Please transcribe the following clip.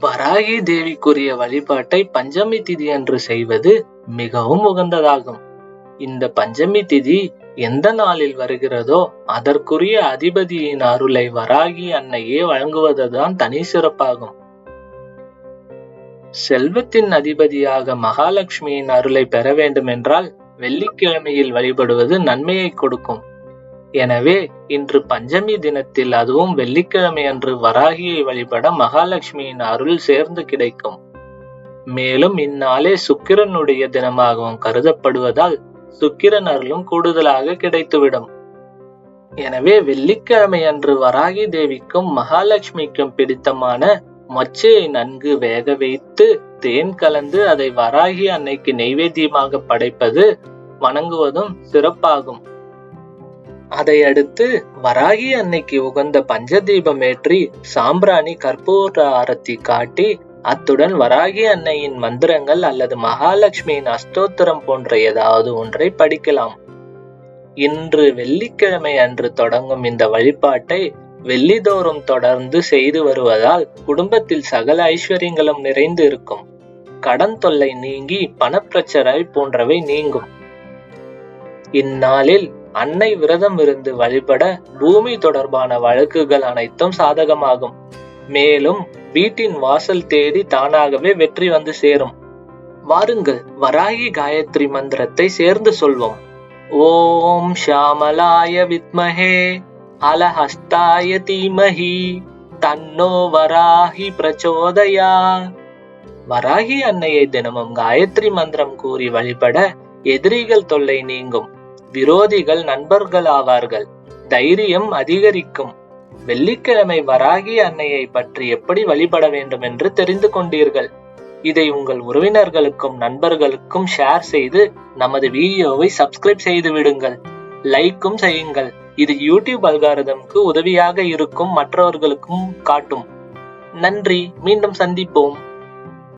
வராகி தேவிக்குரிய வழிபாட்டை பஞ்சமி திதி அன்று செய்வது மிகவும் உகந்ததாகும். இந்த பஞ்சமி திதி எந்த நாளில் வருகிறதோ அதற்குரிய அதிபதியின் அருளை வராகி அன்னையே வழங்குவதுதான் தனி சிறப்பாகும். செல்வத்தின் அதிபதியாக மகாலட்சுமியின் அருளை பெற வேண்டுமென்றால் வெள்ளிக்கிழமையில் வழிபடுவது நன்மையை கொடுக்கும். எனவே இன்று பஞ்சமி தினத்தில் அதுவும் வெள்ளிக்கிழமை அன்று வராகியை வழிபட மகாலட்சுமியின் அருள் சேர்ந்து கிடைக்கும். மேலும் இந்நாளே சுக்கிரனுடைய தினமாகவும் கருதப்படுவதால் சுக்கிரன் அருளும் கூடுதலாக கிடைத்துவிடும். எனவே வெள்ளிக்கிழமை அன்று வராகி தேவிக்கும் மகாலட்சுமிக்கும் பிடித்தமான மொச்சையை நன்கு வேக வைத்து தேன் கலந்து அதை வராகி அன்னைக்கு நெய்வேத்தியமாக படைப்பது வணங்குவதும் சிறப்பாகும். அதை அடுத்து வராகி அன்னைக்கு உகந்த பஞ்சதீபம் ஏற்றி சாம்பிராணி கற்பூர ஆரத்தி காட்டி அத்துடன் வராகி அன்னையின் மந்திரங்கள் அல்லது மகாலட்சுமியின் அஸ்தோத்திரம் போன்ற ஏதாவது ஒன்றை படிக்கலாம். இன்று வெள்ளிக்கிழமை அன்று தொடங்கும் இந்த வழிபாட்டை வெள்ளிதோறும் தொடர்ந்து செய்து வருவதால் குடும்பத்தில் சகல ஐஸ்வர்யங்களும் நிறைந்து இருக்கும். கடன் தொல்லை நீங்கி பணப்பிரச்சனை போன்றவை நீங்கும். இந்நாளில் அன்னை விரதம் இருந்து வழிபட பூமி தொடர்பான வழக்குகள் அனைத்தும் சாதகமாகும். மேலும் வீட்டின் வாசல் தேடி தானாகவே வெற்றி வந்து சேரும். வாருங்கள் வராகி காயத்ரி மந்திரத்தை சேர்ந்து சொல்வோம். ஓம் ஷாமலாய வித்மஹே அலஹஸ்தாய தீமஹி தன்னோ வராகி பிரச்சோதயா. வராகி அன்னையை தினமும் காயத்ரி மந்திரம் கூறி வழிபட எதிரிகள் தொல்லை நீங்கும். விரோதிகள் நண்பர்களாவார்கள். தைரியம் அதிகரிக்கும். வெள்ளிக்கிழமை வராகி அன்னையை பற்றி எப்படி வழிபட வேண்டும் என்று தெரிந்து கொண்டீர்கள். இதை உங்கள் உறவினர்களுக்கும் நண்பர்களுக்கும் ஷேர் செய்து நமது வீடியோவை சப்ஸ்கிரைப் செய்து விடுங்கள். லைக்கும் செய்யுங்கள். இது யூடியூப் அல்காரதம்க்கு உதவியாக இருக்கும் மற்றவர்களுக்கும் காட்டும். நன்றி. மீண்டும் சந்திப்போம்.